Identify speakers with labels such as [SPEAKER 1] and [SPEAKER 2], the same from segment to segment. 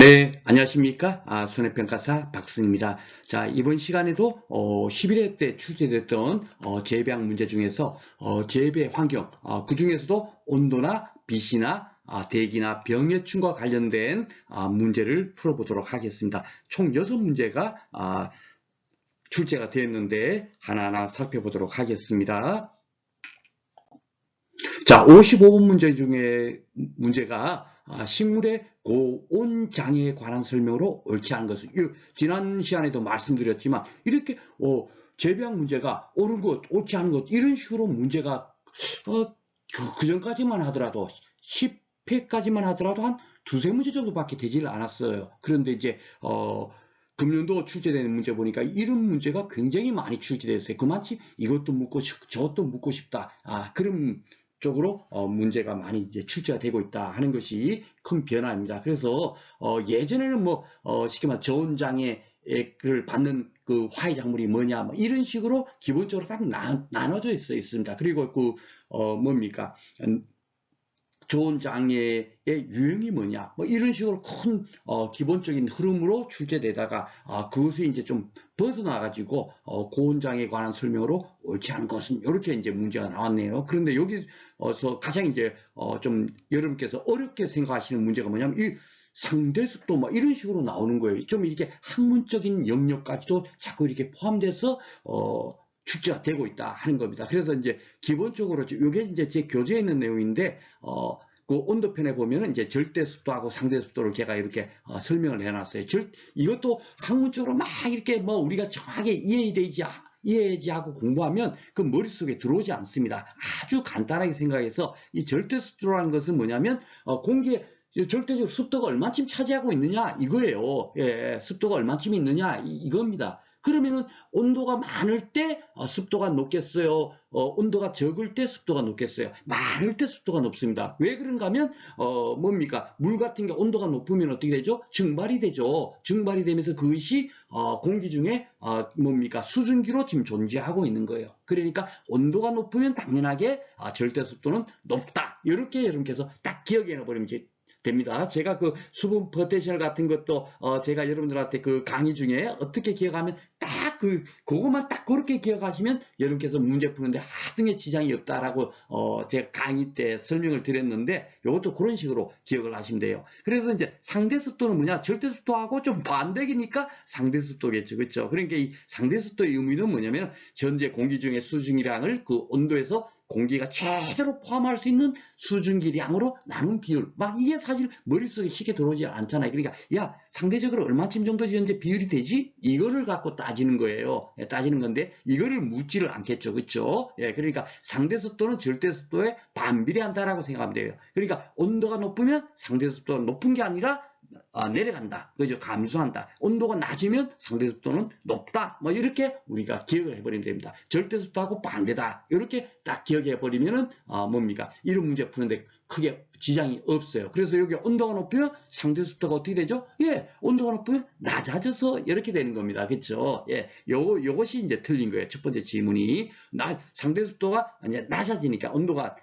[SPEAKER 1] 네, 안녕하십니까? 아, 손해평가사 박승입니다. 자, 이번 시간에도 어, 11회 때 출제됐던 어, 재배학 문제 중에서 어, 재배 환경, 어, 그 중에서도 온도나 빛이나 아, 대기나 병해충과 관련된 아, 문제를 풀어보도록 하겠습니다. 총 6문제가 아, 출제가 되었는데 하나하나 살펴보도록 하겠습니다. 자, 55번 문제 중에 문제가 아, 식물의 고온 장애에 관한 설명으로 옳지 않은 것은 이- 지난 시간에도 말씀드렸지만 이렇게 어, 재배학 문제가 옳은 것, 옳지 않은 것 이런 식으로 문제가 어, 그, 전까지만 하더라도 10회까지만 하더라도 한 두세 문제 정도밖에 되질 않았어요. 그런데 이제 어, 금년도 출제되는 문제 보니까 이런 문제가 굉장히 많이 출제됐어요. 그만치 이것도 묻고 싶, 저것도 묻고 싶다. 아, 그런 쪽으로 어, 문제가 많이 이제 출제가 되고 있다 하는 것이 큰 변화입니다. 그래서 어, 예전에는 뭐 어, 쉽게 말해 저온 장애 를 받는 그 화해 작물이 뭐냐 뭐 이런 식으로 기본적으로 딱 나, 나눠져 있어 있습니다. 그리고 그 어, 뭡니까 음, 저온 장애의 유형이 뭐냐 뭐 이런 식으로 큰 어, 기본적인 흐름으로 출제되다가 아, 그것이 이제 좀 벗어나 가지고 어, 고온 장애에 관한 설명으로 옳지 않은 것은 이렇게 이제 문제가 나왔네요. 그런데 여기서 가장 이제 어, 좀 여러분께서 어렵게 생각하시는 문제가 뭐냐면 이 상대습도 막 이런 식으로 나오는 거예요. 좀 이렇게 학문적인 영역까지도 자꾸 이렇게 포함돼서 어, 출제가 되고 있다 하는 겁니다. 그래서 이제 기본적으로 이게 이제 제 교재에 있는 내용인데 어, 그 온도편에 보면은 이제 절대 습도하고 상대 습도를 제가 이렇게 어, 설명을 해놨어요. 절, 이것도 학문적으로 막 이렇게 뭐 우리가 정확하게 이해되지 않- 이해하지 하고 공부하면 그 머릿속에 들어오지 않습니다. 아주 간단하게 생각해서 이 절대 습도라는 것은 뭐냐면 어, 공기의 절대적으로 습도가 얼마쯤 차지하고 있느냐 이거예요. 예, 습도가 얼마쯤 있느냐 이, 이겁니다. 그러면은 온도가 많을 때 어, 습도가 높겠어요. 어, 온도가 적을 때 습도가 높겠어요. 많을 때 습도가 높습니다. 왜 그런가 하면 어, 뭡니까? 물 같은 게 온도가 높으면 어떻게 되죠? 증발이 되죠. 증발이 되면서 그것이 어, 공기 중에 어, 뭡니까? 수증기로 지금 존재하고 있는 거예요. 그러니까 온도가 높으면 당연하게 아, 절대 습도는 높다. 이렇게 여러분께서 딱 기억해 이제 됩니다. 제가 그 수분 포텐셜 같은 것도 어 제가 여러분들한테 그 강의 중에 어떻게 기억하면 딱 그 그것만 딱 그렇게 기억하시면 여러분께서 문제 푸는데 하등의 지장이 없다라고 어 제가 강의 때 설명을 드렸는데 이것도 그런 식으로 기억을 하시면 돼요. 그래서 이제 상대 습도는 뭐냐? 절대 습도하고 좀 반대기니까 상대 습도겠죠. 그렇죠? 그러니까 이 상대 습도의 의미는 뭐냐면 현재 공기 중의 수증기량을 그 온도에서 공기가 제대로 포함할 수 있는 수증기량으로 나눈 비율. 막 이게 사실 머릿속에 쉽게 들어오지 않잖아요. 그러니까 야 상대적으로 얼마쯤 정도 현재 비율이 되지? 이거를 갖고 따지는 거예요. 예, 따지는 건데 이거를 묻지를 않겠죠. 그렇죠? 예, 그러니까 상대 습도는 절대 습도에 반비례한다라고 생각하면 돼요. 그러니까 온도가 높으면 상대 습도가 높은 게 아니라 아, 내려간다. 그죠? 감소한다. 온도가 낮으면 상대 습도는 높다. 뭐 이렇게 우리가 기억을 해버리면 됩니다. 절대 습도하고 반대다. 이렇게 딱 기억해 버리면은 아, 뭡니까? 이런 문제 푸는데 크게 지장이 없어요. 그래서 여기 온도가 높으면 상대 습도가 어떻게 되죠? 예, 온도가 높으면 낮아져서 이렇게 되는 겁니다. 그렇죠? 예, 요거 요것이 이제 틀린 거예요. 첫 번째 질문이 나, 상대 습도가 이제 낮아지니까 온도가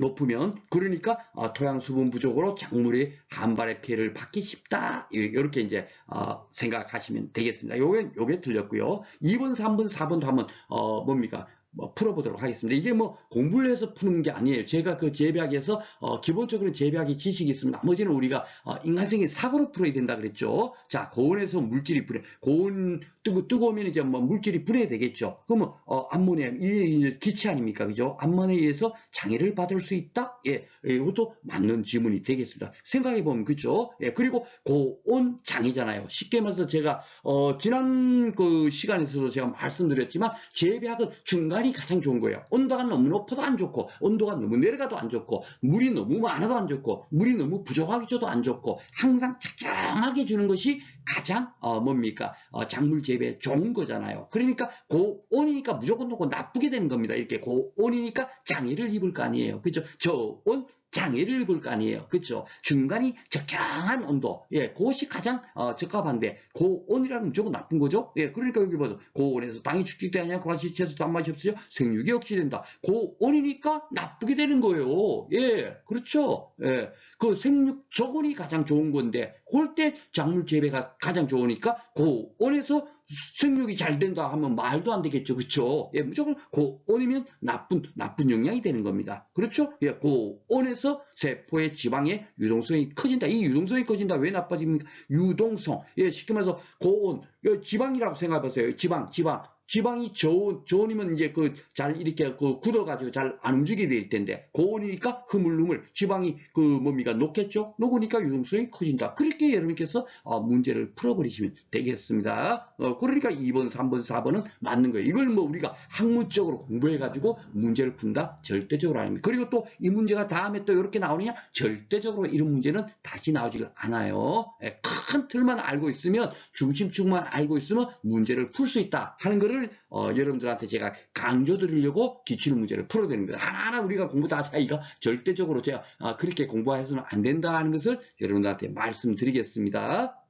[SPEAKER 1] 높으면 그러니까 어, 토양 수분 부족으로 작물이 한발의 피해를 받기 쉽다 이렇게 이제 어, 생각하시면 되겠습니다. 요게 요게 틀렸고요. 2번, 3번, 4번도 한번 어, 뭡니까? 뭐 풀어보도록 하겠습니다. 이게 뭐 공부를 해서 푸는 게 아니에요. 제가 그 재배학에서 어, 기본적으로 재배학의 지식이 있습니다. 나머지는 우리가 어, 인간적인 사고로 풀어야 된다 그랬죠. 자, 고온에서 물질이 분해, 고온 뜨거 뜨거우면 이제 뭐 물질이 분해되겠죠. 그러면 어, 암모니아 이게 기체 아닙니까, 그죠? 암모니아에 의해서 장애를 받을 수 있다. 예, 예, 이것도 맞는 질문이 되겠습니다. 생각해 보면 그죠? 예, 그리고 고온 장애잖아요. 쉽게 말해서 제가 어, 지난 그 시간에서도 제가 말씀드렸지만 재배학은 중간 이 가장 좋은 거예요. 온도가 너무 높아도 안 좋고 온도가 너무 내려가도 안 좋고 물이 너무 많아도 안 좋고 물이 너무 부족하게 줘도 안 좋고 항상 적정하게 주는 것이 가장 어, 뭡니까 어, 작물 재배에 좋은 거잖아요. 그러니까 고온이니까 무조건 높고 나쁘게 되는 겁니다. 이렇게 고온이니까 장애를 입을 거 아니에요. 그죠? 저온 장애를 볼거 아니에요. 그렇죠? 중간이 적당한 온도. 예, 그것이 가장 어, 적합한데 고온이라는 무조건 나쁜 거죠. 예, 그러니까 여기 봐도 고온에서 당이 축적되냐 과시체에서 단맛이 없어요. 생육이 억제된다. 고온이니까 나쁘게 되는 거예요. 예, 그렇죠. 예, 그 생육 저온이 가장 좋은 건데 그럴 때 작물 재배가 가장 좋으니까 고온에서 생육이 잘 된다 하면 말도 안 되겠죠. 그렇죠? 예, 무조건 고온이면 나쁜 나쁜 영향이 되는 겁니다. 그렇죠? 예, 고온에서 세포의 지방의 유동성이 커진다. 이 유동성이 커진다. 왜 나빠집니까? 유동성. 예, 쉽게 말해서 고온. 예, 지방이라고 생각해 보세요. 지방, 지방. 지방이 저온, 저온이면 이제 그 잘 이렇게 그 굳어가지고 잘 안 움직이게 될 텐데 고온이니까 흐물흐물 지방이 그 뭡니까 녹겠죠? 녹으니까 유동성이 커진다. 그렇게 여러분께서 어, 문제를 풀어버리시면 되겠습니다. 어, 그러니까 2번, 3번, 4번은 맞는 거예요. 이걸 뭐 우리가 학문적으로 공부해가지고 문제를 푼다? 절대적으로 아닙니다. 그리고 또 이 문제가 다음에 또 이렇게 나오느냐? 절대적으로 이런 문제는 다시 나오지를 않아요. 예, 큰 틀만 알고 있으면 중심축만 알고 있으면 문제를 풀 수 있다 하는 거를 어, 여러분들한테 제가 강조 드리려고 기출 문제를 풀어드립니다. 하나하나 우리가 공부 다 이거 절대적으로 제가 아, 그렇게 공부해서는 안 된다는 것을 여러분들한테 말씀드리겠습니다.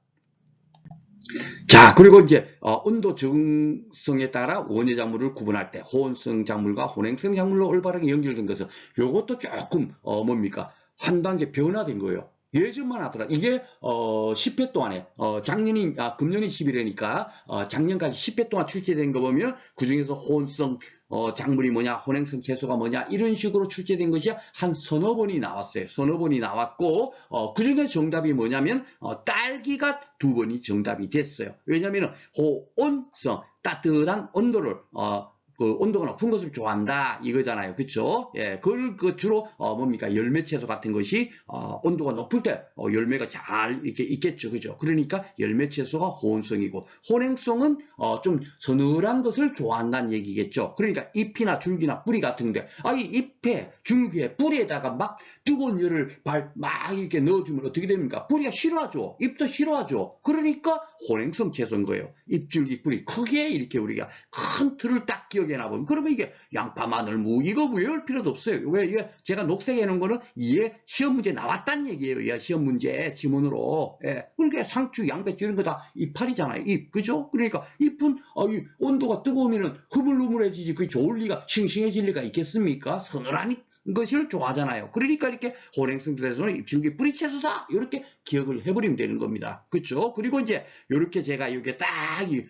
[SPEAKER 1] 자, 그리고 이제 어, 온도 적응성에 따라 원예 작물을 구분할 때 호온성 작물과 혼행성 작물로 올바르게 연결된 것은 이것도 조금 어, 뭡니까 한 단계 변화된 거예요. 예전만 하더라. 이게 어 10회 동안에 어 작년이 아 금년이 11회니까 어 작년까지 10회 동안 출제된 거 보면 그 중에서 호온성 어 작물이 뭐냐, 혼행성 채소가 뭐냐 이런 식으로 출제된 것이 한 서너 번이 나왔어요. 서너 번이 나왔고 어 그 중에 정답이 뭐냐면 어 딸기가 두 번이 정답이 됐어요. 왜냐면은 호온성 따뜻한 온도를 어 그 온도가 높은 것을 좋아한다 이거잖아요. 그쵸? 예, 그걸 그 주로 어 뭡니까 열매 채소 같은 것이 어 온도가 높을 때 어 열매가 잘 이렇게 있겠죠. 그죠? 그러니까 열매 채소가 호온성이고 혼행성은 어좀 서늘한 것을 좋아한다는 얘기겠죠. 그러니까 잎이나 줄기나 뿌리 같은데 아 이 잎에 줄기에 뿌리에다가 막 뜨거운 열을 발, 막 이렇게 넣어주면 어떻게 됩니까? 뿌리가 싫어하죠. 잎도 싫어하죠. 그러니까 혼행성 채소인 거예요. 잎줄기 뿌리 크게 이렇게 우리가 큰 틀을 딱 기억해 놔보면 그러면 이게 양파, 마늘, 무 이거 외울 필요도 없어요. 왜 이게 제가 녹색에 놓은 거는 이게 시험 문제 나왔다는 얘기예요. 이 시험 문제 지문으로. 예. 그러니까 상추, 양배추 이런 거다 이파리잖아요. 잎 그죠? 그러니까 잎은 어, 이 온도가 뜨거우면은 흐물흐물해지지 그 좋을 리가 싱싱해질 리가 있겠습니까? 서늘하니 것을 좋아하잖아요. 그러니까 이렇게 호랭성 채소는 입줄기 뿌리채소다 이렇게 기억을 해버리면 되는 겁니다. 그렇죠? 그리고 이제 이렇게 제가 이게 딱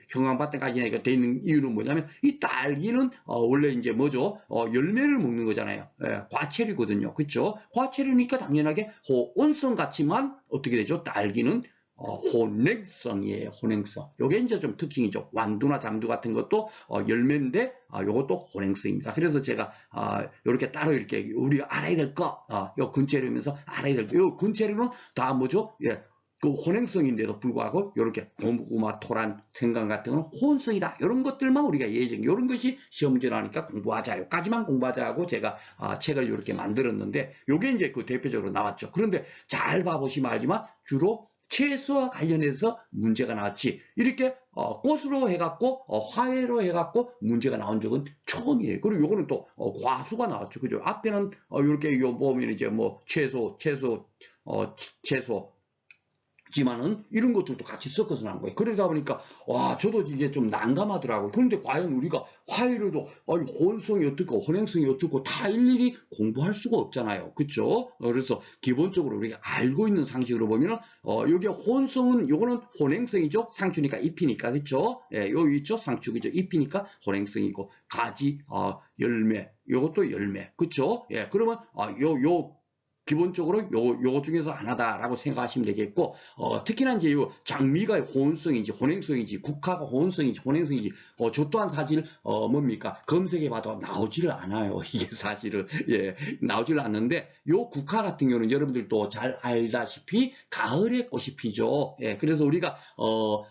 [SPEAKER 1] 형광바탕까지 돼 있는 이유는 뭐냐면 이 딸기는 어 원래 이제 뭐죠? 어 열매를 먹는 거잖아요. 예, 과체류거든요. 그렇죠? 과체류니까 당연하게 호온성 같지만 어떻게 되죠? 딸기는 어, 혼행성이에요. 혼행성. 요게 이제 좀 특징이죠. 완두나 장두 같은 것도 어, 열매인데 아, 요것도 혼행성입니다. 그래서 제가 아, 요렇게 따로 이렇게 우리가 알아야 될 거, 아, 요 근체류면서 알아야 될 거. 요 근체류는 다 뭐죠? 예. 그 혼행성인데도 불구하고 이렇게 고구마, 토란, 생강 같은 건 혼성이다. 이런 것들만 우리가 예정, 이런 것이 시험 문제 나니까 공부하자. 요까지만 공부하자 하고 제가 아, 책을 이렇게 만들었는데 요게 이제 그 대표적으로 나왔죠. 그런데 잘 봐보시면 알지만 주로 채소와 관련해서 문제가 나왔지 이렇게 어, 꽃으로 해갖고 어, 화훼로 해갖고 문제가 나온 적은 처음이에요. 그리고 요거는 또 어, 과수가 나왔죠. 그죠? 앞에는 어, 이렇게 요 보면 이제 뭐 채소, 채소, 어, 채소 지만은 이런 것들도 같이 섞어서 나온 거예요. 그러다 보니까 와 저도 이게 좀 난감하더라고요. 그런데 과연 우리가 화해로도 아니 혼성이 어떻고 혼행성이 어떻고 다 일일이 공부할 수가 없잖아요. 그렇죠? 그래서 기본적으로 우리가 알고 있는 상식으로 보면은 어 여기 혼성은 요거는 혼행성이죠. 상추니까 잎이니까 그렇죠? 예, 요 있죠. 상추이죠. 잎이니까 혼행성이고 가지 어 열매 요것도 열매 그렇죠? 예, 그러면 아 요 요 기본적으로 요, 요 중에서 하나다라고 생각하시면 되겠고, 어, 특히나 이제 요 장미가 호온성인지 혼행성인지 국화가 호온성인지 혼행성인지, 어, 저 또한 사실, 어, 뭡니까? 검색해 봐도 나오지를 않아요. 이게 사실은, 예, 나오지를 않는데, 요 국화 같은 경우는 여러분들도 잘 알다시피 가을에 꽃이 피죠. 예, 그래서 우리가, 어,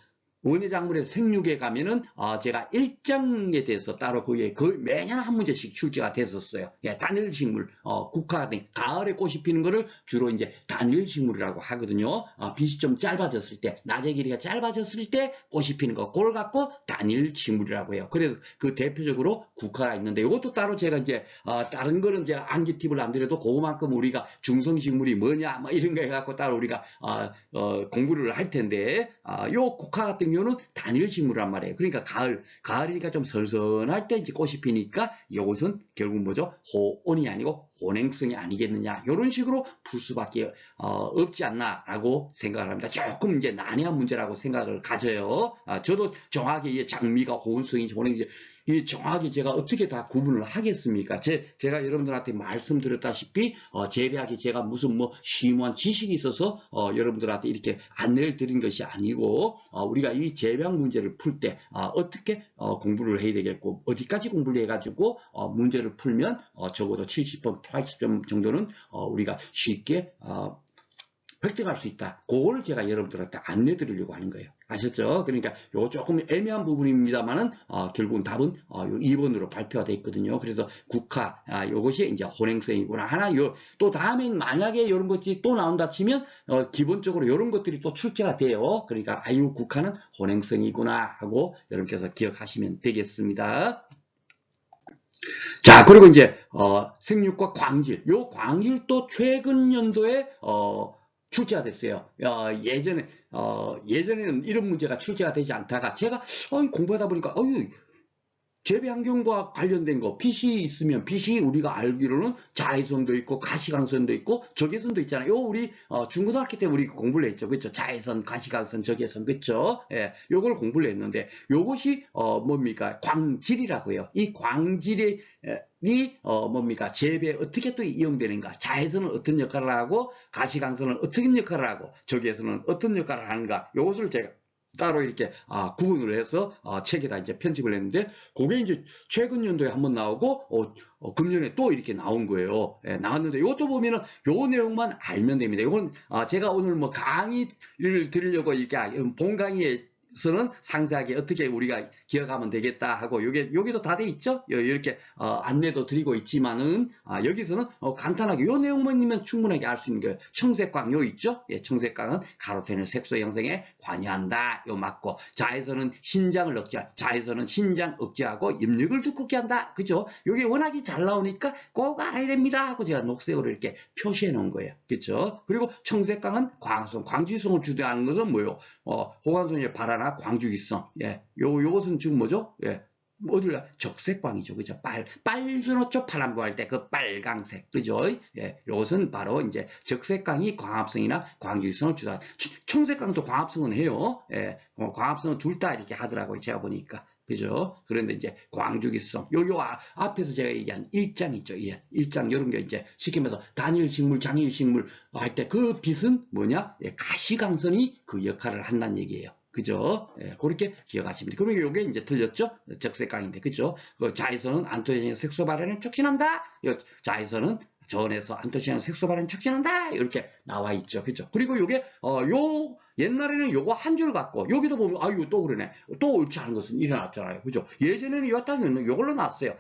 [SPEAKER 1] 원예 작물의 생육에 가면은 어, 제가 일장에 대해서 따로 그게 거의 매년 한 문제씩 출제가 됐었어요. 예, 단일 식물, 어, 국화 등 가을에 꽃이 피는 거를 주로 이제 단일 식물이라고 하거든요. 어, 빛이 좀 짧아졌을 때, 낮의 길이가 짧아졌을 때 꽃이 피는 거, 그걸 갖고 단일 식물이라고 해요. 그래서 그 대표적으로 국화가 있는데 이것도 따로 제가 이제 어, 다른 거는 제가 암기 팁을 안 드려도 그만큼 우리가 중성 식물이 뭐냐, 뭐 이런 거 해갖고 따로 우리가 어, 어, 공부를 할 텐데, 아, 요 국화 같은 는 단일 식물이란 말이에요. 그러니까 가을, 가을이니까 좀 선선할 때 이제 꽃이 피니까 이것은 결국 뭐죠? 호온이 아니고 혼행성이 아니겠느냐. 이런 식으로 풀 수밖에 어, 없지 않나라고 생각을 합니다. 조금 이제 난해한 문제라고 생각을 가져요. 아, 저도 정확히 이 장미가 호온성인지 혼행인지 이 정확히 제가 어떻게 다 구분을 하겠습니까? 제, 제가 여러분들한테 말씀드렸다시피 어, 재배하기 제가 무슨 뭐 심오한 지식이 있어서 어, 여러분들한테 이렇게 안내를 드린 것이 아니고 어, 우리가 이 재배학 문제를 풀 때 어, 떻게 공부를 해야 되겠고 어디까지 공부를 해가지고 어, 문제를 풀면 어, 적어도 70점, 80점 정도는 어, 우리가 쉽게 어, 획득할 수 있다. 그걸 제가 여러분들한테 안내 드리려고 하는 거예요. 아셨죠? 그러니까 요거 조금 애매한 부분입니다만은 어, 결국은 답은 어, 요 2번으로 발표가 되어 있거든요. 그래서 국화 아, 요것이 이제 혼행성이구나. 하나 요또 다음엔 만약에 이런 것이 또 나온다 치면 어, 기본적으로 이런 것들이 또 출제가 돼요. 그러니까 아유 국화는 혼행성이구나 하고 여러분께서 기억하시면 되겠습니다. 자, 그리고 이제 어, 생육과 광질. 요 광질도 최근 연도에 어, 출제가 됐어요. 어, 예전에 어, 예전에는 이런 문제가 출제가 되지 않다가 제가 어, 공부하다 보니까 어유 재배 환경과 관련된 거 빛이 있으면 빛이 우리가 알기로는 자외선도 있고 가시광선도 있고 적외선도 있잖아요. 요 우리 어, 중고등학교 때 우리 공부를 했죠. 그렇죠? 자외선, 가시광선, 적외선 그렇죠? 예. 요걸 공부를 했는데 요것이 어, 뭡니까? 광질이라고 해요. 이 광질이 이 어, 뭡니까 재배에 어떻게 또 이용되는가 자외선은 어떤 역할을 하고 가시광선은 어떤 역할을 하고 적외선은 어떤 역할을 하는가 요것을 제가 따로 이렇게 아, 구분을 해서 어, 책에다 이제 편집을 했는데 그게 이제 최근 연도에 한번 나오고 어, 어, 금년에 또 이렇게 나온 거예요. 예, 나왔는데 이것도 보면은 요 내용만 알면 됩니다. 이건 아, 제가 오늘 뭐 강의를 드리려고 이렇게 본 강의에 서는 상세하게 어떻게 우리가 기억하면 되겠다 하고 요게 여기도 다 돼 있죠? 이렇게 어, 안내도 드리고 있지만은 아, 여기서는 어, 간단하게 요 내용만이면 충분하게 알 수 있는 거예요 청색광 요 있죠? 예, 청색광은 가로테는 색소 형성에 관여한다. 요 맞고 자에서는 신장을 억제할 자에서는 신장 억제하고 입력을 두껍게 한다. 그죠? 요게 워낙에 잘 나오니까 꼭 알아야 됩니다. 하고 제가 녹색으로 이렇게 표시해 놓은 거예요. 그죠? 그리고 청색광은 광성 광지성을 주도하는 것은 뭐요? 어, 호광선의 발화나 광주기성. 예. 요, 요것은 지금 뭐죠? 예. 어딜 적색광이죠. 그죠? 빨, 빨주노초 파란보 할 때 그 빨강색. 그죠? 예. 요것은 바로 이제 적색광이 광합성이나 광주기성을 주다. 청색광도 광합성은 해요. 예. 어, 광합성은 둘 다 이렇게 하더라고요. 제가 보니까. 그죠? 그런데 이제 광주기성. 요, 요 아, 앞에서 제가 얘기한 일장 있죠. 예. 일장, 요런 게 이제 시키면서 단일식물, 장일식물 할 때 그 빛은 뭐냐? 예, 가시광선이 그 역할을 한다는 얘기예요. 그죠? 예, 그렇게 돼요. 그러면 요게 이제 틀렸죠? 적색광인데, 그죠? 그 자외선은 안토젠 색소 발현을 촉진한다? 자외선은 전에서 안토시아닌 색소 발현 촉진한다 이렇게 나와 있죠 그죠 그리고 요게 어 요 옛날에는 요거 한 줄 갖고 여기도 보면 아유 또 그러네. 또 옳지 않은 것은 일어났잖아요. 그죠? 예전에는 요 땅에는 요걸로 나왔어요.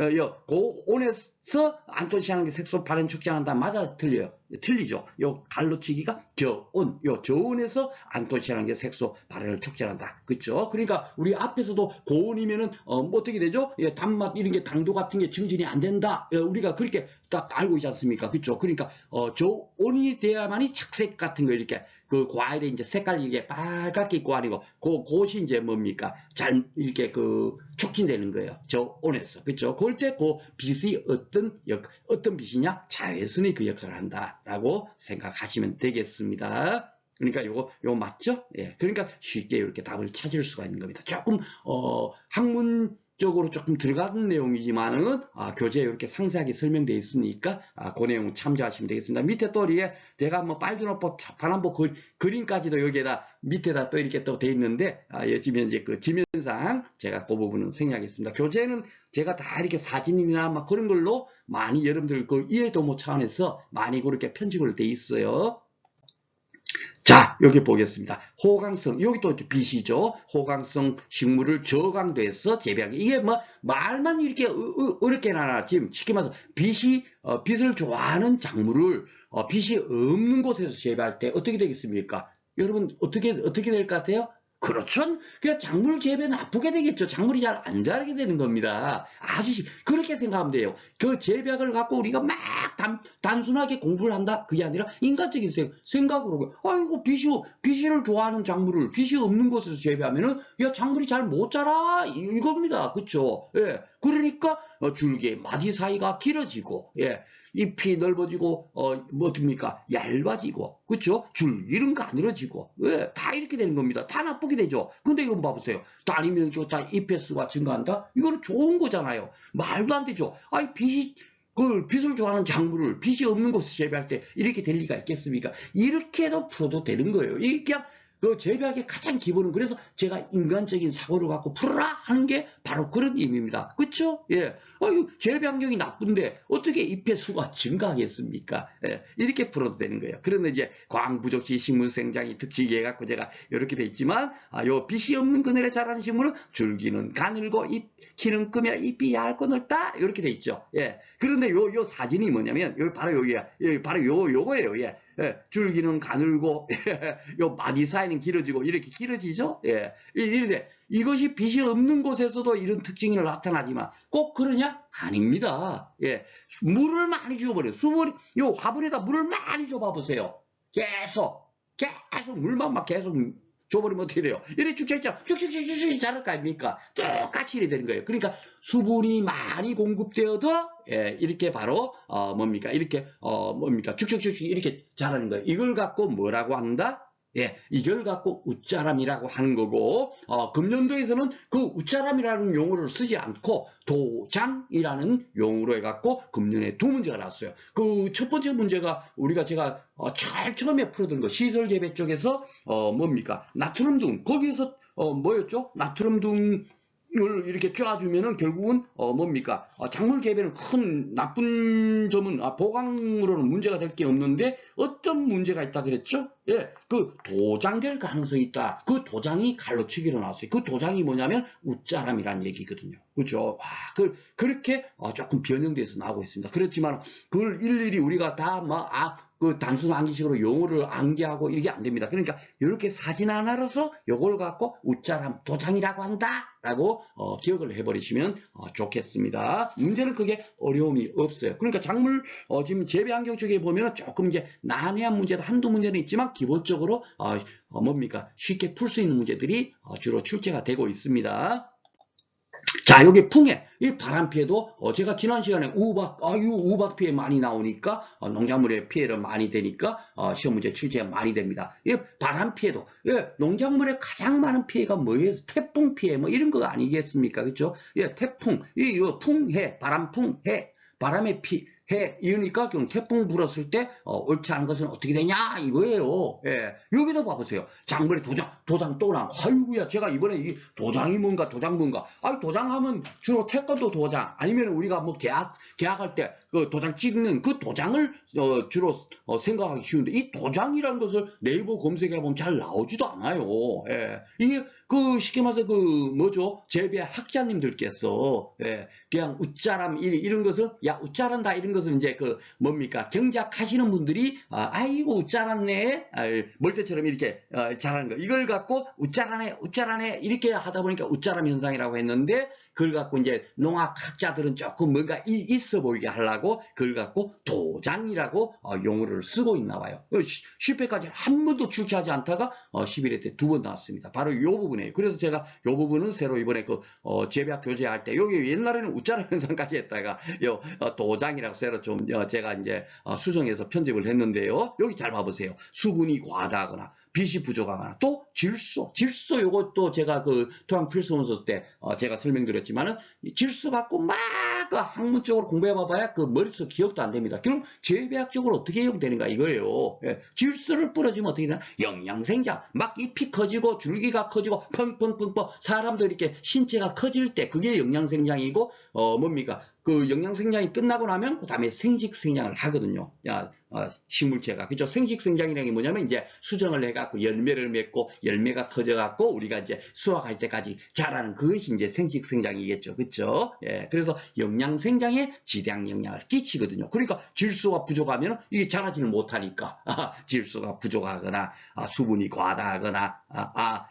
[SPEAKER 1] 어, 요 고온에서 안토시아닌 색소 발현 촉진한다. 맞아? 틀려요. 틀리죠. 요 갈로치기가 저온 요 저온에서 안토시아닌 색소 발현을 촉진한다. 그죠 그러니까 우리 앞에서도 고온이면은 어, 뭐 어떻게 되죠? 예, 단맛 이런 게 당도 같은 게 증진이 안 된다. 예, 우리가 그렇게 딱 알고 있지 않습니까? 그죠 그러니까 어, 저온이 돼야만이 착색 같은 거 이렇게 그 과일에 이제 색깔이 이게 빨갛게 있고 아니고 그 곳이 이제 뭡니까 잘 이렇게 그 촉진되는 거예요 저 온에서 그렇죠 그럴 때 그 빛이 어떤 역 어떤 빛이냐 자외선이 그 역할을 한다라고 생각하시면 되겠습니다. 그러니까 요거 요 맞죠? 예. 그러니까 쉽게 이렇게 답을 찾을 수가 있는 겁니다. 조금 어 학문 적으로 조금 들어가는 내용이지만은 아, 교재에 이렇게 상세하게 설명되어 있으니까 아, 그 내용 참조하시면 되겠습니다. 밑에 또 이게 내가 뭐 빨주노법 파란보 그, 그림까지도 여기에다 밑에다 또 이렇게 또 돼 있는데 아, 요즘에 이제 그 지면상 제가 그 부분은 생략했습니다. 교재는 제가 다 이렇게 사진이나 막 그런 걸로 많이 여러분들 그 이해도모 차원에서 많이 그렇게 편집을 돼 있어요. 자, 여기 보겠습니다. 호강성, 여기 또 빛이죠. 호강성 식물을 저강도에서 재배하기. 이게 뭐, 말만 이렇게 어, 어, 어렵게 나나, 지금 쉽게 말해서 빛이, 어, 빛을 좋아하는 작물을, 어, 빛이 없는 곳에서 재배할 때 어떻게 되겠습니까? 여러분, 어떻게, 어떻게 될 것 같아요? 그렇죠. 그냥 작물 재배 나쁘게 되겠죠. 작물이 잘 안 자라게 되는 겁니다. 아주 쉽- 그렇게 생각하면 돼요. 그 재배학을 갖고 우리가 막 단, 단순하게 공부를 한다? 그게 아니라 인간적인 생- 생각으로 아이고 빛이 빛을 좋아하는 작물을 빛이 없는 곳에서 재배하면은 야 작물이 잘 못 자라 이- 이겁니다. 그렇죠? 예. 그러니까 어, 줄기의 마디 사이가 길어지고 예. 잎이 넓어지고 어 뭐 됩니까? 얇아지고 그렇죠 줄기는 가늘어지고. 예, 다 이렇게 되는 겁니다. 다 나쁘게 되죠. 근데 이건 봐보세요. 딸이면 좋다 잎의 수가 증가한다? 이거는 좋은 거잖아요. 말도 안 되죠. 아이 빛이 그 빛을 좋아하는 작물을 빛이 없는 곳에서 재배할 때 이렇게 될 리가 있겠습니까? 이렇게도 풀어도 되는 거예요. 이게 그냥 그 재배학의 가장 기본은 그래서 제가 인간적인 사고를 갖고 풀어라 하는 게 바로 그런 의미입니다. 그렇죠? 예. 아유, 재배 환경이 나쁜데 어떻게 잎의 수가 증가하겠습니까? 예. 이렇게 풀어도 되는 거예요. 그런데 이제 광부족시 식물 생장이 특징해 갖고 제가 이렇게 돼 있지만 아, 요 빛이 없는 그늘에 자라는 식물은 줄기는 가늘고 잎 키는 끄며 잎이 얇고 넓다 이렇게 돼 있죠. 예. 그런데 요 요 사진이 뭐냐면 요 바로 여기야. 예, 바로 요 요거예요. 예. 예, 줄기는 가늘고 요 마디 사이는 길어지고 이렇게 길어지죠. 예, 이런데 이것이 빛이 없는 곳에서도 이런 특징이 나타나지만 꼭 그러냐? 아닙니다. 예, 물을 많이 줘버려요. 수분, 요 화분에다 물을 많이 줘봐 보세요. 계속 계속 물만 막 계속 줘버리면 어떻게 돼요? 이래 쭉쭉쭉 쭉쭉쭉쭉 자랄 거 아닙니까? 똑같이 이래 되는 거예요. 그러니까 수분이 많이 공급되어도 예, 이렇게 바로 어, 뭡니까? 이렇게 어, 뭡니까? 쭉쭉쭉쭉 이렇게 자라는 거예요. 이걸 갖고 뭐라고 한다? 예, 이걸 갖고 웃자람이라고 하는 거고 어, 금년도에서는 그 웃자람이라는 용어를 쓰지 않고 도장이라는 용어로 해갖고 금년에 두 문제가 나왔어요. 그 첫 번째 문제가 우리가 제가 어, 잘 처음에 풀어둔 거 시설 재배 쪽에서 어, 뭡니까? 나트륨 등 거기에서 어, 뭐였죠? 나트륨 등 을 이렇게 쪄주면은 결국은 어 뭡니까 어, 작물 재배는 큰 나쁜 점은 아, 보강으로는 문제가 될 게 없는데 어떤 문제가 있다 그랬죠? 예, 그 도장될 가능성이 있다. 그 도장이 갈로치기로 나왔어요. 그 도장이 뭐냐면 웃자람이라는 얘기거든요. 그죠? 와, 그 그렇게 어, 조금 변형돼서 나오고 있습니다. 그렇지만 그걸 일일이 우리가 다 막 아 그 단순 암기식으로 용어를 암기하고 이게 안 됩니다. 그러니까 이렇게 사진 하나로서 요걸 갖고 웃자람 도장이라고 한다라고 어, 기억을 해버리시면 어, 좋겠습니다. 문제는 그게 어려움이 없어요. 그러니까 작물 어, 지금 재배 환경 쪽에 보면은 조금 이제 난해한 문제도 한두 문제는 있지만 기본적으로 어, 어, 뭡니까 쉽게 풀 수 있는 문제들이 어, 주로 출제가 되고 있습니다. 자, 여기 풍해, 이 바람 피해도 어, 제가 지난 시간에 우박, 아유 우박 피해 많이 나오니까 어, 농작물에 피해를 많이 되니까 어, 시험 문제 출제가 많이 됩니다. 이 바람 피해도 예, 농작물에 가장 많은 피해가 뭐예요? 태풍 피해 뭐 이런 거 아니겠습니까? 그렇죠? 예, 태풍, 이 이거 풍해, 바람풍 해, 바람의 피, 해 이러니까 그럼 태풍 불었을 때 어, 옳지 않은 것은 어떻게 되냐 이거예요. 예, 여기도 봐보세요. 작물에 도장 도장 또 나. 아이고야 제가 이번에 이 도장이 뭔가 도장 뭔가. 아 도장하면 주로 태권도 도장 아니면 우리가 뭐 계약 계약할 때 그 도장 찍는 그 도장을 어, 주로 어, 생각하기 쉬운데 이 도장이라는 것을 네이버 검색해 보면 잘 나오지도 않아요. 예, 이게 그 쉽게 말해서 그 뭐죠? 재배 학자님들께서 예, 그냥 웃자람 이- 이런 것을 야 웃자란다 이런 것은 이제 그 뭡니까? 경작하시는 분들이 아, 아이고 웃자란네. 아, 멀때처럼 이렇게 어, 잘하는 거. 이걸 갖고 웃자라네 웃자라네 이렇게 하다 보니까 웃자람 현상이라고 했는데 그걸 갖고 이제 농학학자들은 조금 뭔가 이- 있어 보이게 하려고 그걸 갖고 도장이라고 어, 용어를 쓰고 있나 봐요. 10회까지 한 번도 출제하지 않다가 어, 11회 때 두 번 나왔습니다. 바로 이 부분이에요. 그래서 제가 이 부분은 새로 이번에 그 어, 재배학 교재할 때 여기 옛날에는 웃자라 현상까지 했다가 요 어, 도장이라고 새로 좀 어, 제가 이제 어, 수정해서 편집을 했는데요. 여기 잘 봐보세요. 수분이 과다하거나 빛이 부족하거나 또 질소, 질소 요것도 제가 그 토양 필수원서 때 어, 제가 설명드렸지만은 이 질소 갖고 막 그 학문적으로 공부해 봐봐야 그 머릿속 기억도 안 됩니다. 그럼 재배학적으로 어떻게 이용되는가 이거예요. 예, 질소를 뿌려주면 어떻게 되나? 영양생장, 막 잎이 커지고 줄기가 커지고 펑펑펑펑 사람도 이렇게 신체가 커질 때 그게 영양생장이고 어 뭡니까? 그 영양 생장이 끝나고 나면 그 다음에 생식 생장을 하거든요. 야, 어, 식물체가. 그죠? 생식 생장이라는 게 뭐냐면 이제 수정을 해갖고 열매를 맺고 열매가 터져갖고 우리가 이제 수확할 때까지 자라는 그것이 이제 생식 생장이겠죠. 그죠? 예. 그래서 영양 생장에 지대한 영향을 끼치거든요. 그러니까 질소가 부족하면 이게 자라지를 못하니까. 아, 질소가 부족하거나 아, 수분이 과다하거나 아, 아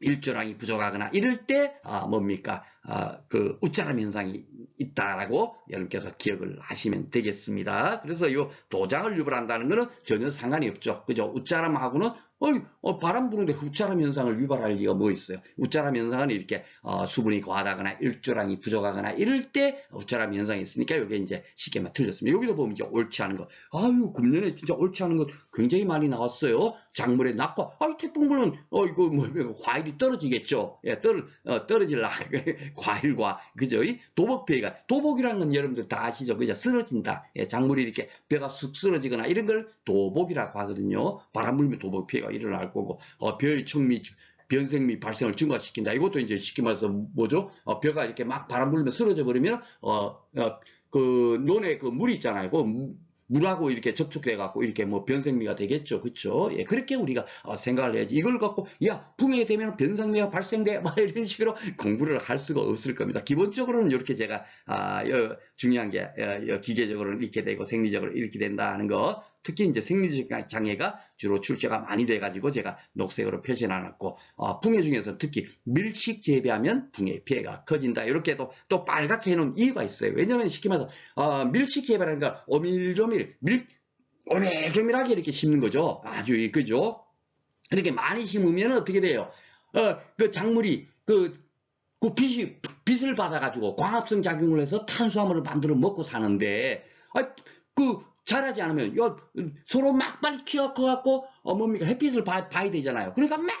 [SPEAKER 1] 일조량이 부족하거나 이럴 때 아, 뭡니까 아, 그 우짜람 현상이 있다라고 여러분께서 기억을 하시면 되겠습니다. 그래서 이 도장을 유발한다는 것은 전혀 상관이 없죠. 그죠? 우짜람하고는 어이, 어, 바람 부는데 우짜람 현상을 유발할 리가 뭐 있어요? 우짜람 현상은 이렇게 어, 수분이 과하다거나 일조량이 부족하거나 이럴 때 우짜람 현상이 있으니까 이게 이제 쉽게 말 틀렸습니다. 여기도 보면 이제 옳지 않은 거. 아유 금년에 진짜 옳지 않은 것 굉장히 많이 나왔어요. 작물의 낙과. 아유 태풍 불면 어 이거 뭐 과일이 떨어지겠죠. 예, 떨 어, 떨어질라 과일과 그죠? 이 도복 피해가 도복이라는 건 여러분들 다 아시죠? 그죠? 쓰러진다. 예, 작물이 이렇게 뼈가 쑥 쓰러지거나 이런 걸 도복이라고 하거든요. 바람 불면 도복 피해가 일어날 거고 어, 벼의 청미 변생미 발생을 증가시킨다. 이것도 이제 쉽게 말해서 뭐죠? 어, 벼가 이렇게 막 바람 불면 쓰러져 버리면 어, 어, 그 논에 그물 있잖아요. 그 무- 물하고 이렇게 접촉돼 갖고 이렇게 뭐 변생미가 되겠죠. 그렇죠? 예, 그렇게 우리가 어, 생각을 해야지. 이걸 갖고 야, 붕해 되면 변생미가 발생돼. 막 이런 식으로 공부를 할 수가 없을 겁니다. 기본적으로는 이렇게 제가 아, 여, 중요한 게 여, 여 기계적으로는 이렇게 되고 생리적으로 이렇게 된다 하는 거. 특히 이제 생리적 장애가 주로 출제가 많이 돼가지고 제가 녹색으로 표시해놨고 어, 붕해 중에서 특히 밀식 재배하면 붕해 피해가 커진다. 이렇게 또, 또 빨갛게 해놓은 이유가 있어요. 왜냐하면 말해서 어, 밀식 재배라는 건 오밀조밀 밀 오밀조밀하게 이렇게 심는 거죠. 아주 이- 그죠? 이렇게 많이 심으면 어떻게 돼요? 어, 그 작물이 그, 그 빛이 빛을 받아가지고 광합성 작용을 해서 탄수화물을 만들어 먹고 사는데 아, 그 자라지 않으면 요, 서로 막 빨리 키워갖고 어 뭡니까 햇빛을 봐, 봐야 되잖아요. 그러니까 막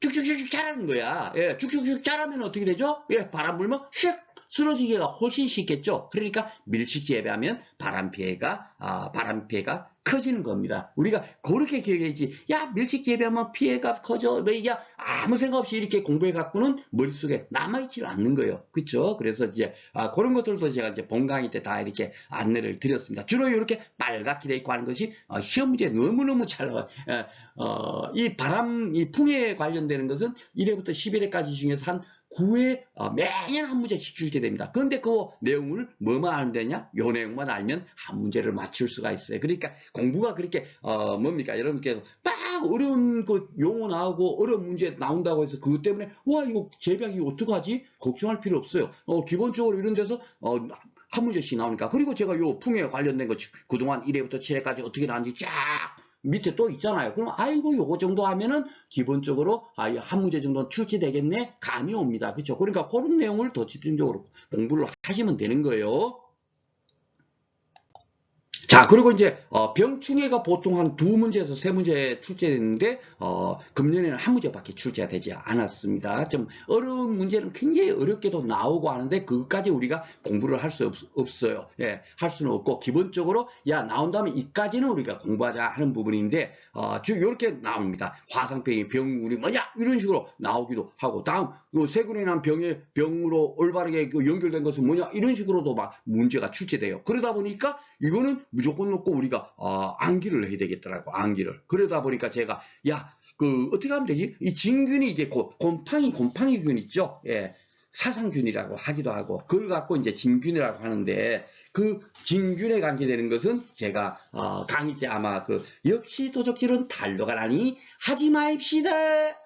[SPEAKER 1] 쭉쭉쭉 자라는 거야. 예, 쭉쭉쭉 자라면 어떻게 되죠? 예, 바람 불면 슉 쓰러지기가 훨씬 쉽겠죠. 그러니까 밀식 재배하면 바람 피해가 아, 바람 피해가 커지는 겁니다. 우리가 그렇게 기억해야지. 야, 밀식 재배하면 피해가 커져. 뭐 이게 아무 생각 없이 이렇게 공부해 갖고는 머릿속에 남아 있지 않는 거예요. 그렇죠? 그래서 이제 아, 그런 것들도 제가 이제 본 강의 때 다 이렇게 안내를 드렸습니다. 주로 이렇게 빨갛게 돼 있고 하는 것이 어, 시험 문제 너무너무 잘 나와요. 예, 어, 이 바람, 이 풍해에 관련되는 것은 1회부터 11회까지 중에서 한 9회 어, 매년 한 문제씩 출제 됩니다. 그런데 그 내용을 뭐만 알면 되냐? 요 내용만 알면 한 문제를 맞출 수가 있어요. 그러니까 공부가 그렇게 어, 뭡니까? 여러분께서 막 어려운 그 용어 나오고 어려운 문제 나온다고 해서 그것 때문에 와 이거 재배하기 어떡하지? 걱정할 필요 없어요. 어, 기본적으로 이런 데서 어, 한 문제씩 나오니까 그리고 제가 요 풍에 관련된 거 그동안 1회부터 7회까지 어떻게 나왔는지 쫙 밑에 또 있잖아요. 그럼 아이고 요거 정도 하면은 기본적으로 아, 이한 문제 정도는 출제되겠네 감이 옵니다. 그렇죠? 그러니까 그런 내용을 더 집중적으로 공부를 하시면 되는 거예요. 자, 그리고 이제 어, 병충해가 보통 한 두 문제에서 세 문제 출제됐는데 어, 금년에는 한 문제밖에 출제가 되지 않았습니다. 좀 어려운 문제는 굉장히 어렵게도 나오고 하는데 그것까지 우리가 공부를 할 수 없어요. 예, 할 수는 없고 기본적으로 야 나온다면 이까지는 우리가 공부하자 하는 부분인데 어, 쭉 이렇게 나옵니다. 화상병이 병우리 뭐냐 이런 식으로 나오기도 하고 다음 요 세균이 난 병의 병으로 올바르게 그 연결된 것은 뭐냐? 이런 식으로도 막 문제가 출제돼요. 그러다 보니까 이거는 무조건 놓고 우리가 어, 암기를 해야 되겠더라고 암기를. 그러다 보니까 제가 야 그 어떻게 하면 되지? 이 진균이 이제 고- 곰팡이 곰팡이균 있죠? 예. 사상균이라고 하기도 하고 그걸 갖고 이제 진균이라고 하는데 그 진균에 관계되는 것은 제가 어, 강의 때 아마 그 역시 도적질은 달로가 나니 하지 마입시다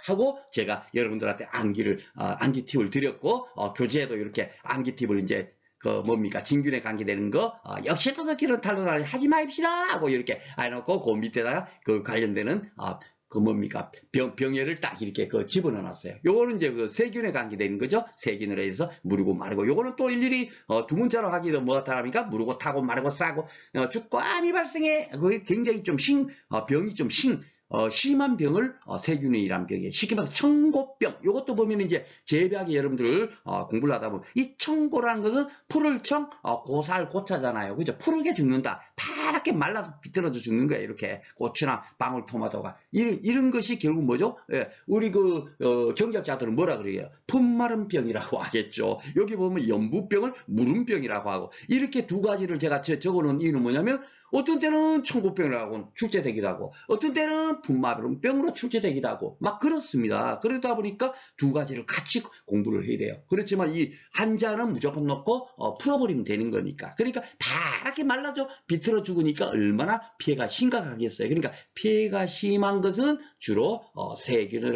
[SPEAKER 1] 하고 제가 여러분들한테 암기를 어, 암기 팁을 드렸고 어, 교재에도 이렇게 암기 팁을 이제 그 뭡니까? 진균에 관계되는 거 어, 역시 도적질은 달로가 나니 하지 마입시다 하고 이렇게 해놓고 그 밑에다가 그 관련되는 어, 그 뭡니까 병 병해를 딱 이렇게 그 집어넣어 놨어요. 요거는 이제 그 세균에 관계되는 거죠. 세균으로 해서 무르고 마르고 요거는 또 일일이 어, 두 문자로 하기도 뭐하다 합니까? 무르고 타고 마르고 싸고 어, 암이 발생해. 그게 굉장히 좀 심, 어, 병이 좀 심, 어, 심한 병을 어, 세균이란 병이에요. 쉽게 말해서 청고병. 요것도 보면 이제 재배하기 여러분들 어, 공부를 하다 보면 이 청고라는 것은 풀을 청, 어, 고살 고차잖아요. 그죠? 푸르게 죽는다. 파랗게 말라서 비틀어져 죽는 거예요. 이렇게 고추나 방울토마토가 이런, 이런 것이 결국 뭐죠? 예, 우리 그 어, 경제학자들은 뭐라 그래요? 품마른 병이라고 하겠죠. 여기 보면 연부병을 무름병이라고 하고 이렇게 두 가지를 제가 저- 적어놓은 이유는 뭐냐면 어떤 때는 청구병이라고 출제되기도 하고 어떤 때는 분마병으로 출제되기도 하고 막 그렇습니다. 그러다 보니까 두 가지를 같이 공부를 해야 돼요. 그렇지만 이 한자는 무조건 넣고 어, 풀어버리면 되는 거니까. 그러니까 파랗게 말라져 비틀어 죽으니까 얼마나 피해가 심각하겠어요. 그러니까 피해가 심한 것은 주로 어,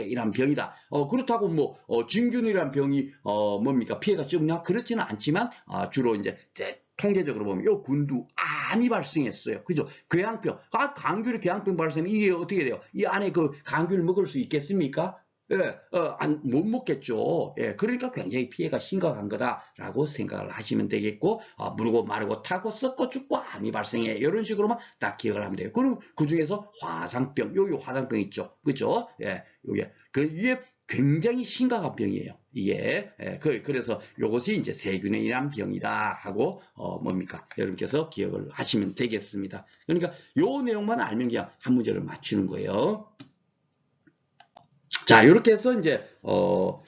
[SPEAKER 1] 인한 병이다. 어, 그렇다고 뭐 어, 진균이란 병이 어, 뭡니까 피해가 적냐? 그렇지는 않지만 아, 주로 이제 대- 통계적으로 보면 요 군두 암이 발생했어요. 그죠? 궤양병. 아, 감귤에 궤양병 발생하면 이게 어떻게 돼요? 이 안에 그 감귤 먹을 수 있겠습니까? 예, 어, 안, 못 먹겠죠. 예, 그러니까 굉장히 피해가 심각한 거다라고 생각을 하시면 되겠고, 아, 무르고 마르고 타고 썩고 죽고 암이 발생해. 이런 식으로만 딱 기억을 하면 돼요. 그럼 그 중에서 화상병, 여기 화상병 있죠. 그죠? 예, 요게. 그, 이게 굉장히 심각한 병이에요. 이게. 예, 그, 그래서 요것이 이제 세균에 의한 병이다 하고, 어, 뭡니까? 여러분께서 기억을 하시면 되겠습니다. 그러니까 요 내용만 알면 그냥 한 문제를 맞추는 거예요. 자, 이렇게 해서 이제, 어,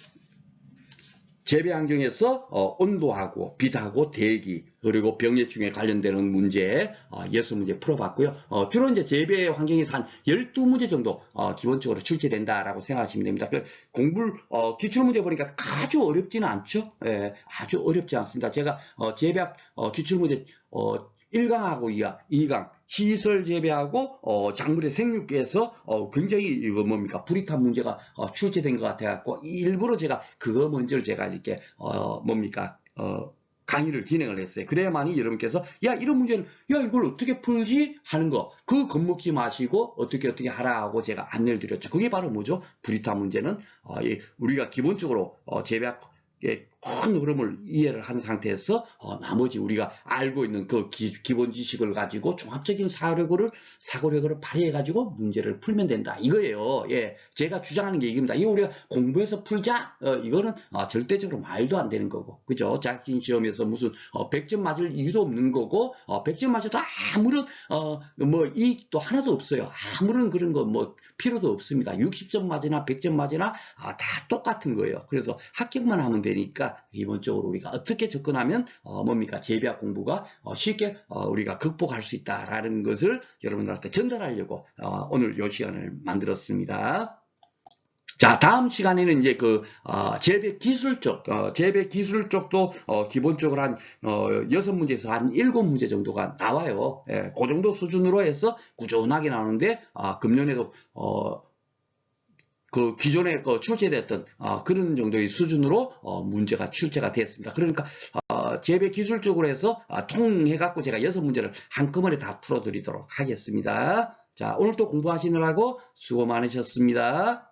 [SPEAKER 1] 재배 환경에서 어, 온도하고 빛하고 대기 그리고 병해충에 관련되는 문제 어, 예수 문제 풀어봤고요. 어, 주로 이제 재배 환경에서 한 12문제 정도 어, 기본적으로 출제된다라고 생각하시면 됩니다. 그 공부 어, 기출 문제 보니까 아주 어렵지는 않죠. 예, 아주 어렵지 않습니다. 제가 어, 재배학 어, 기출 문제 어, 1강하고 2강, 2강 시설 재배하고 어, 작물의 생육계에서 어, 굉장히 이거 뭡니까 불이탄 문제가 어, 출제된 것 같아갖고 일부러 제가 그거 먼저 제가 이렇게 어, 뭡니까 어, 강의를 진행을 했어요. 그래야만이 여러분께서 야 이런 문제는 야 이걸 어떻게 풀지 하는 거 그거 겁먹지 마시고 어떻게 어떻게 하라 하고 제가 안내를 드렸죠. 그게 바로 뭐죠? 불이탄 문제는 어, 이 우리가 기본적으로 어, 재배학 예, 큰 흐름을 이해를 한 상태에서 어, 나머지 우리가 알고 있는 그 기, 본 지식을 가지고 종합적인 사고력을 사고력을 발휘해 가지고 문제를 풀면 된다 이거예요. 예, 제가 주장하는 게 이겁니다. 이거 우리가 공부해서 풀자 어, 이거는 어, 절대적으로 말도 안 되는 거고 그죠? 자격증 시험에서 무슨 어, 100점 맞을 이유도 없는 거고 어, 100점 맞아도 아무런 어, 뭐 이익도 하나도 없어요. 아무런 그런 거 뭐 필요도 없습니다. 60점 맞으나 100점 맞으나 아, 다 똑같은 거예요. 그래서 합격만 하면 되니까 기본적으로 우리가 어떻게 접근하면 어, 뭡니까 재배학 공부가 어, 쉽게 어, 우리가 극복할 수 있다라는 것을 여러분들한테 전달하려고 어, 오늘 이 시간을 만들었습니다. 자, 다음 시간에는 이제 그, 어, 재배 기술 쪽, 어, 재배 기술 쪽도, 어, 기본적으로 한, 어, 여섯 문제에서 한 일곱 문제 정도가 나와요. 예, 그 정도 수준으로 해서 꾸준하게 나오는데, 아, 금년에도, 어, 그 기존에 그 출제됐던 어, 그런 정도의 수준으로 어, 문제가 출제가 됐습니다. 그러니까 어, 재배 기술 쪽으로 해서 아, 통해 갖고 제가 여섯 문제를 한꺼번에 다 풀어드리도록 하겠습니다. 자, 오늘 또 공부하시느라고 수고 많으셨습니다.